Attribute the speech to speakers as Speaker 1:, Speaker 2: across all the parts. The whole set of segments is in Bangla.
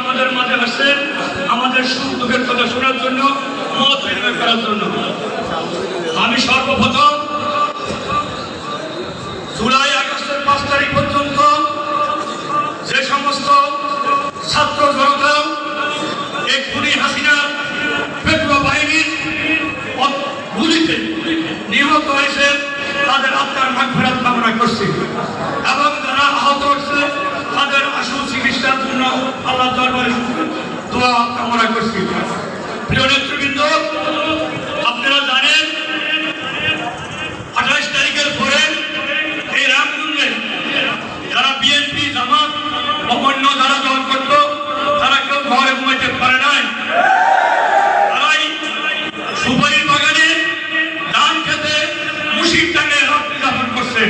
Speaker 1: আমাদের মাঝে আসছেন আমাদের সুখ দুঃখের কথা শোনার জন্য, মত বিনিময় করার জন্য। আমি সর্বপ্রথম জুলাই মুশির টানে যাপন করছে।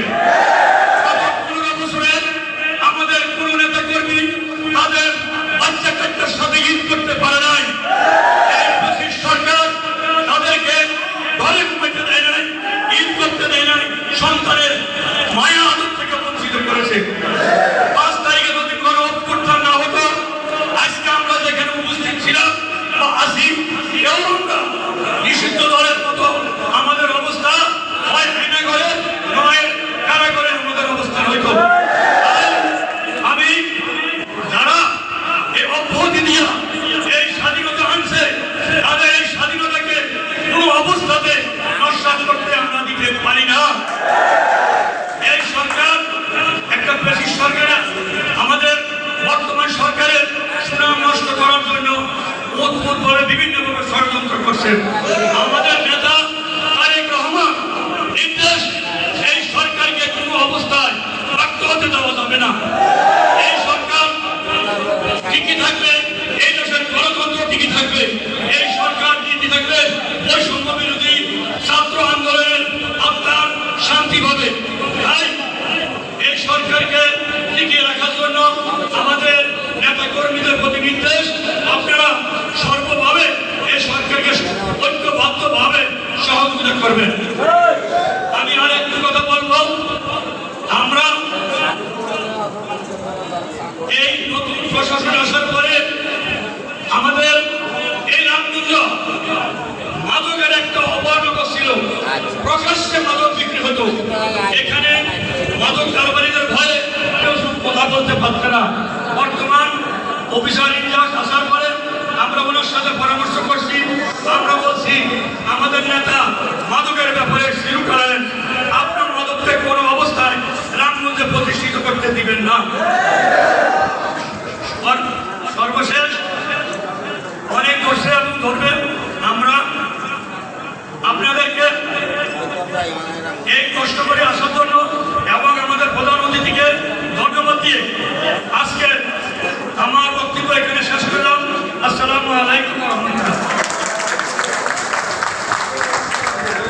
Speaker 1: আমাদের নেতা কর্মী তাদের বাচ্চা করতে পারে নাই। সরকার তাদেরকে ঘরে ঘুমাইতে দেয় নাই, ঈদ করতে দেয় নাই, সন্তানের মায়া আদর থেকে বঞ্চিত করেছে পাঁচ তারিখে যদি কোনো অভ্যুত্থান না হতো আজকে আমরা যেখানে উপস্থিত ছিলাম বা আসি কেউ আমরা নিষিদ্ধ দলের মতো আমাদের অবস্থা হয় আয়না করে নয় কারাগারে আমাদের অবস্থান হইতো তাই আমি যারা এই অব্যাহতি দিয়া এই স্বাধীনতা আনছে তাদের এই স্বাধীনতাকে কোনো অবস্থাতে নস্বাত করতে আমরা দিতে পারি না এই সরকার একটা বেশি সরকার আমাদের বর্তমান সরকারের সুনাম নষ্ট করার জন্য উদ্ভুত বিভিন্ন বিভিন্নভাবে ষড়যন্ত্র করছেন। আমাদের নেতা তারেক রহমান নির্দেশ, এই সরকারকে কোনো অবস্থায় রাখতে হতে দেওয়া যাবে না। এই সরকার টিকে থাকবে, এই দেশের গণতন্ত্র টিকে থাকবে, এই সরকার টিকে থাকবে বৈষম্য বিরোধী ছাত্র আন্দোলনের আপনার শান্তি পাবে তাই এই সরকারকে টিকিয়ে রাখার জন্য আমাদের নেতা কর্মীদের প্রতি নির্দেশ আপনারা সর্বভাবে এই সরকারকে ঐক্যবদ্ধভাবে সহযোগিতা করবেন আমি আর একটু কথা বলব। আমরা এই নতুন প্রশাসন আসার পরে আমাদের এই রামগঞ্জ মাদকের একটা অবর্ণক ছিল প্রকাশ্যে মাদক বিক্রি হতো। এখানে মাদক কারবারিদের ভয়ে কেউ কথা বলতে পারত না। বর্তমান অফিসার ইনচার্জ আসার পরে আমরা ওনার সাথে পরামর্শ করছি। আমরা বলছি, আমাদের নেতা মাদকের ব্যাপারে শুরু করালেন আপনার মাদককে কোনো অবস্থায় রামগঞ্জে প্রতিষ্ঠিত করতে দিবেন না। সর্বশেষ, অনেক বসে এবং ধরবেন আমরা। আপনাদেরকে এই কষ্ট করে আসার জন্য এবং আমাদের প্রধান অতিথিকে ধন্যবাদ দিয়ে আজকে আমার বক্তব্য এখানে শেষ করলাম। আসসালামু আলাইকুম রহমতুল্লাহ।